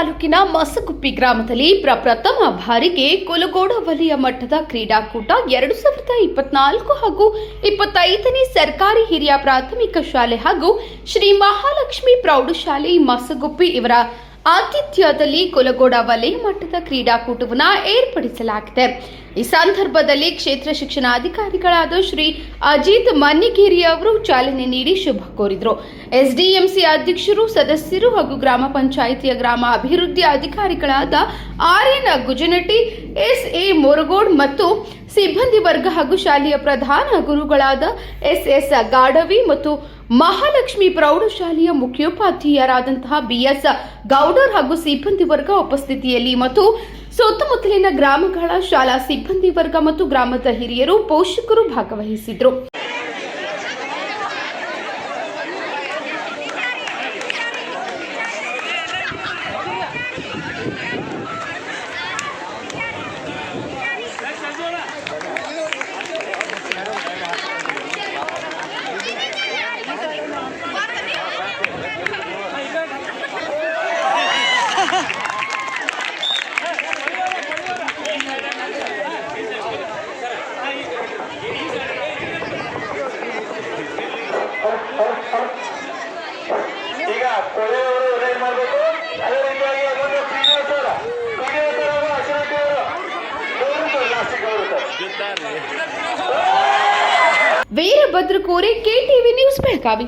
ತಾಲೂಕಿನ ಮಸಗುಪ್ಪಿ ಗ್ರಾಮದಲ್ಲಿ ಪ್ರಪ್ರಥಮ ಬಾರಿಗೆ ಕುಲಗೋಡ ವಲಯ ಮಟ್ಟದ ಕ್ರೀಡಾಕೂಟ ಎರಡು ಸಾವಿರದ ಇಪ್ಪತ್ನಾಲ್ಕು ಹಾಗೂ ಇಪ್ಪತ್ತೈದನೇ ಸರ್ಕಾರಿ ಹಿರಿಯ ಪ್ರಾಥಮಿಕ ಶಾಲೆ ಹಾಗೂ ಶ್ರೀ ಮಹಾಲಕ್ಷ್ಮಿ ಪ್ರೌಢಶಾಲೆ ಮಸಗುಪ್ಪಿ ಇವರ ಆತಿಥ್ಯದಲ್ಲಿ ಕೊಲಗೋಡ ವಲಯ ಮಟ್ಟದ ಕ್ರೀಡಾಕೂಟವನ್ನು ಏರ್ಪಡಿಸಲಾಗಿದೆ. ಈ ಸಂದರ್ಭದಲ್ಲಿ ಕ್ಷೇತ್ರ ಶಿಕ್ಷಣಾಧಿಕಾರಿಗಳಾದ ಶ್ರೀ ಅಜಿತ್ ಮನ್ನಿಗೇರಿ ಅವರು ಚಾಲನೆ ನೀಡಿ ಶುಭ ಕೋರಿದರು. ಎಸ್ಡಿಎಂಸಿ ಅಧ್ಯಕ್ಷರು, ಸದಸ್ಯರು ಹಾಗೂ ಗ್ರಾಮ ಪಂಚಾಯಿತಿಯ ಗ್ರಾಮ ಅಭಿವೃದ್ಧಿ ಅಧಿಕಾರಿಗಳಾದ R N Gujanatti S A Moragod ಮತ್ತು ಸಿಬ್ಬಂದಿ ವರ್ಗ ಹಾಗೂ ಶಾಲೆಯ ಪ್ರಧಾನ ಗುರುಗಳಾದ ಎಸ್ ಎಸ್ ಗಾಡವಿ ಮತ್ತು ಮಹಾಲಕ್ಷ್ಮಿ ಪ್ರೌಢಶಾಲೆಯ ಮುಖ್ಯೋಪಾಧ್ಯಾಯರಾದಂತಹ ಬಿಎಸ್ ಗೌಡರ್ ಹಾಗೂ ಸಿಬ್ಬಂದಿ ವರ್ಗ ಉಪಸ್ಥಿತಿಯಲ್ಲಿ ಮತ್ತು ಸುತ್ತಮುತ್ತಲಿನ ಗ್ರಾಮಗಳ ಶಾಲಾ ಸಿಬ್ಬಂದಿ ವರ್ಗ ಮತ್ತು ಗ್ರಾಮದ ಹಿರಿಯರು ಪೋಷಕರು ಭಾಗವಹಿಸಿದ್ರು. ಕೋರೆ ಕೆಟಿವಿ ನ್ಯೂಸ್ ಬೆಳಗಾವಿ